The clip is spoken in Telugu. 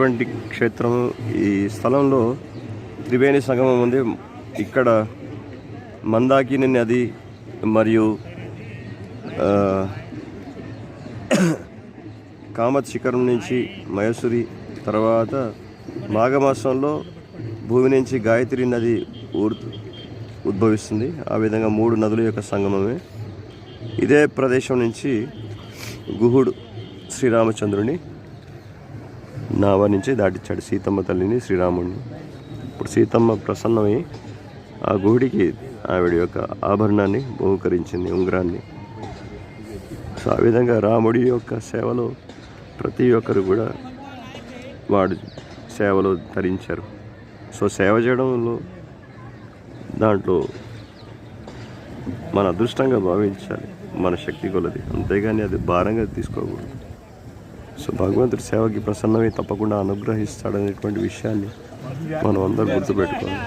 ఇటువంటి క్షేత్రం ఈ స్థలంలో త్రివేణి సంగమం ఉంది. ఇక్కడ మందాకిని నది మరియు కామత్ శిఖరం నుంచి మయసూరి తర్వాత మాఘమాసంలో భూమి నుంచి గాయత్రి నది ఊరు ఉద్భవిస్తుంది. ఆ విధంగా మూడు నదుల యొక్క సంగమమే. ఇదే ప్రదేశం నుంచి గుహుడు శ్రీరామచంద్రుని నావ నుంచి దాటించాడు సీతమ్మ తల్లిని శ్రీరాముడిని. ఇప్పుడు సీతమ్మ ప్రసన్నమై ఆ గుడికి ఆవిడ యొక్క ఆభరణాన్ని బహుకరించింది ఉంగరాన్ని. సో ఆ విధంగా రాముడి యొక్క సేవలో ప్రతి ఒక్కరు కూడా వాడు సేవలో ధరించారు. సో సేవ చేయడంలో దాంట్లో మన అదృష్టంగా భావించాలి మన శక్తి కొలది. అంతేగాని అది భారంగా తీసుకోకూడదు. సో భగవంతుడి సేవకి ప్రసన్నమై తప్పకుండా అనుగ్రహిస్తాడనేటువంటి విషయాన్ని మనం అందరూ గుర్తుపెట్టుకోవాలి.